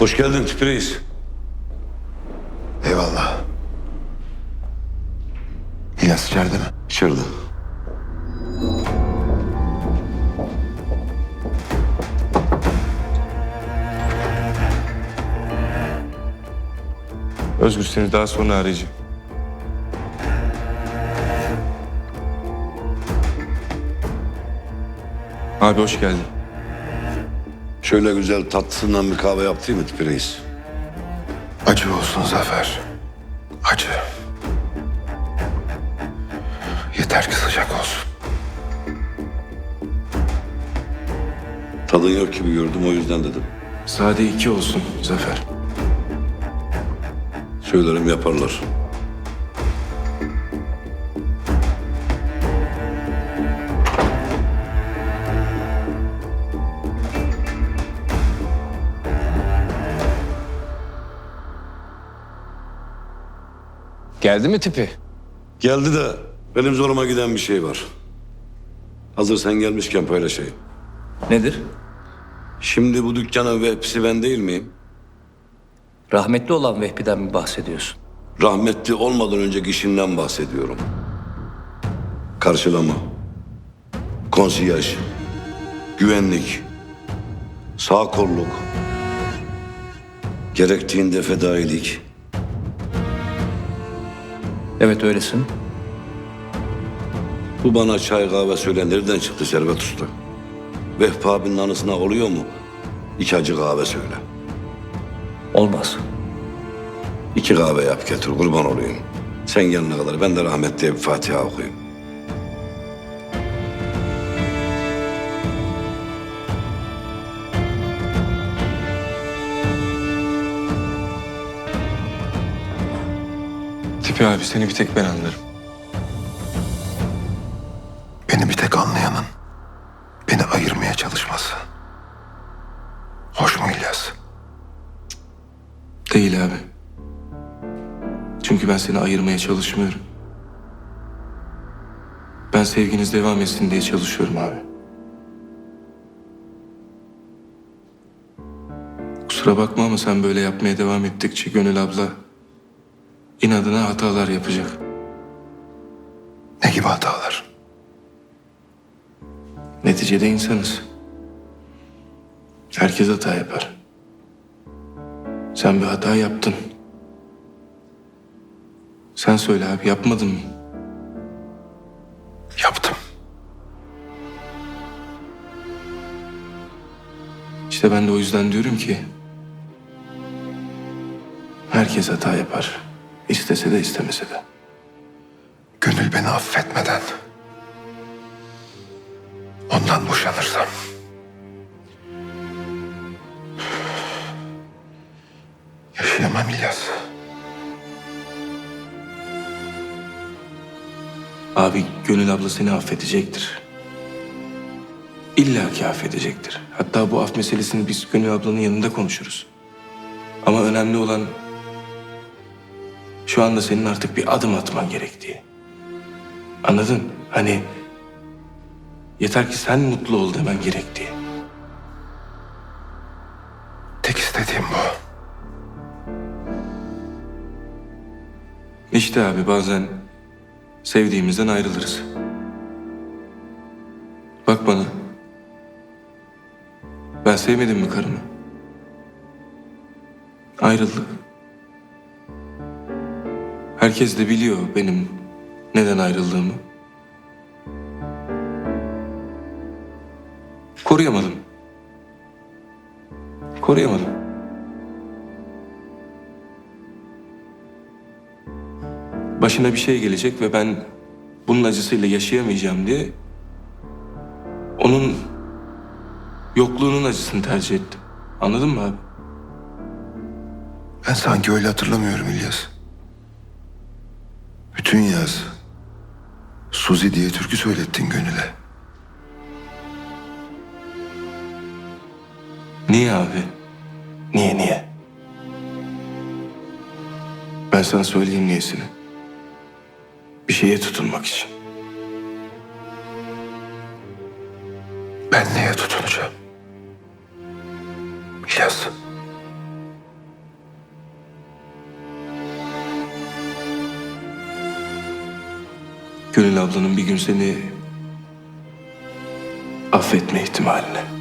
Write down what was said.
Hoş geldin Tipi Reis. Eyvallah. İlyas içeride mi? İçeride. Özgür seni daha sonra arayacağım. Abi hoş geldin. Şöyle güzel tatlısından bir kahve yaptı mı Tipi Reis? Acı olsun Zafer. Acı. Yeter ki sıcak olsun. Tadın yok gibi gördüm o yüzden dedim. Sade iki olsun Zafer. Söylerim yaparlar. Geldi mi tipi? Geldi de benim zoruma giden bir şey var. Hazır sen gelmişken paylaşayım. Nedir? Şimdi bu dükkanın vehbisi ben değil miyim? Rahmetli olan Vehbi'den mi bahsediyorsun? Rahmetli olmadan önceki işinden bahsediyorum. Karşılama, konsiyaj, güvenlik, sağ kolluk, gerektiğinde fedailik. Evet öylesin. Bu bana çay kahve söyle nereden çıktı Servet Usta? Vehbi abinin anısına oluyor mu? İki acı kahve söyle. Olmaz. İki kahve yap getir kurban olayım. Sen gelene kadar ben de rahmetliye bir Fatiha okuyayım. Tipi abi seni bir tek ben anlarım. Beni bir tek anlayanın beni ayırmaya çalışması. Hoş mu İlyas? Değil abi. Çünkü ben seni ayırmaya çalışmıyorum. Ben sevginiz devam etsin diye çalışıyorum abi. Kusura bakma ama sen böyle yapmaya devam ettikçe Gönül abla inadına hatalar yapacak. Ne gibi hatalar? Neticede insanız. Herkes hata yapar. Sen bir hata yaptın. Sen söyle abi yapmadın mı? Yaptım. İşte ben de o yüzden diyorum ki... Herkes hata yapar. İstese de istemese de. Gönül beni affetmeden ondan boşanırsam yaşayamam İlyas. Abi Gönül abla seni affedecektir. İlla ki affedecektir. Hatta bu af meselesini biz Gönül ablanın yanında konuşuruz. Ama önemli olan şu anda senin artık bir adım atman gerektiği. Anladın? Hani yeter ki sen mutlu ol demen gerektiği. Tek istediğim bu. İşte abi bazen sevdiğimizden ayrılırız. Bak bana. Ben sevmedim mi karımı? Ayrıldık. Herkes de biliyor benim neden ayrıldığımı. Koruyamadım. Koruyamadım. başına bir şey gelecek ve ben bunun acısıyla yaşayamayacağım diye onun yokluğunun acısını tercih ettim. Anladın mı abi? Ben sanki öyle hatırlamıyorum İlyas. Bütün yaz Suzi diye türkü söylettin Gönül'e. Niye abi? Niye niye? Ben sana söyleyeyim niyesini. Bir şeye tutunmak için. Ben neye tutunacağım? İlyas, ablanın bir gün seni affetme ihtimaline.